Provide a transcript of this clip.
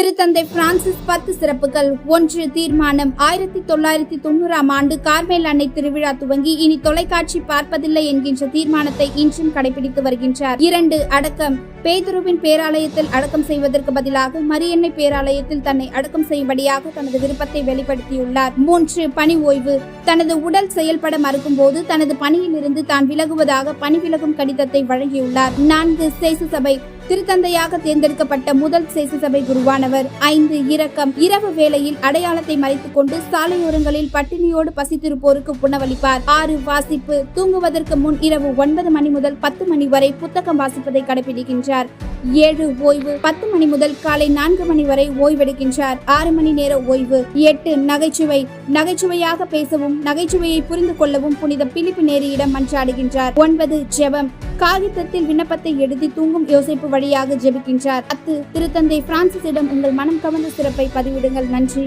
திருத்தந்தை பிரான்சிஸ் பத்து சிறப்புகள். ஒன்று தீர்மானம். ஆயிரத்தி தொள்ளாயிரத்தி தொண்ணூறாம் ஆண்டு கார்மேல் அன்னை திருவிழா துவங்கி இனி தொலைக்காட்சி பார்ப்பதில்லை என்கின்ற தீர்மானத்தை இன்றும் கடைபிடித்து வருகின்றார். இரண்டு அடக்கம். பேதுருவின் பேராலயத்தில் அடக்கம் செய்வதற்கு பதிலாக மரியன்னை பேராலயத்தில் தன்னை அடக்கம் செய்யும்படியாக தனது விருப்பத்தை வெளிப்படுத்தியுள்ளார். மூன்று பணி ஓய்வு. தனது உடல் செயல்பட மறுக்கும் போது தனது பணியிலிருந்து தான் விலகுவதாக பணி விலகும் கடிதத்தை வழங்கியுள்ளார். நான்கு சேசு சபை. திருத்தந்தையாக தேர்ந்தெடுக்கப்பட்ட முதல் சேச சபை குருவானவர். ஐந்து இரக்கம். இரவு வேளையில் அடையாளத்தை மறைத்துக் கொண்டு சாலையோரங்களில் பட்டினியோடு பசித்திருப்போருக்கு உணவளிப்பார் ஆறு வாசிப்பு. தூங்குவதற்கு முன் இரவு ஒன்பது மணி முதல் பத்து மணி வரை புத்தகம் வாசிப்பதை கடைபிடிக்கின்றார் ஏழு ஓய்வு. பத்து மணி முதல் காலை நான்கு மணி வரை ஓய்வெடுக்கின்றார். ஆறு மணி நேர ஓய்வு. எட்டு நகைச்சுவை. நகைச்சுவையாக பேசவும் நகைச்சுவையை புரிந்து கொள்ளவும் புனித பிலிப்பு நேரியிடம் மன்றாடுகின்றார். ஒன்பது ஜெபம். காகிதத்தில் விண்ணப்பத்தை எழுதி தூங்கும் யோசிப்பு வழியாக ஜெபிக்கின்றார். அத்து திருத்தந்தை பிரான்சிஸிடம் உங்கள் மனம் கவர்ந்த சிறப்பை பதிவிடுங்கள். நன்றி.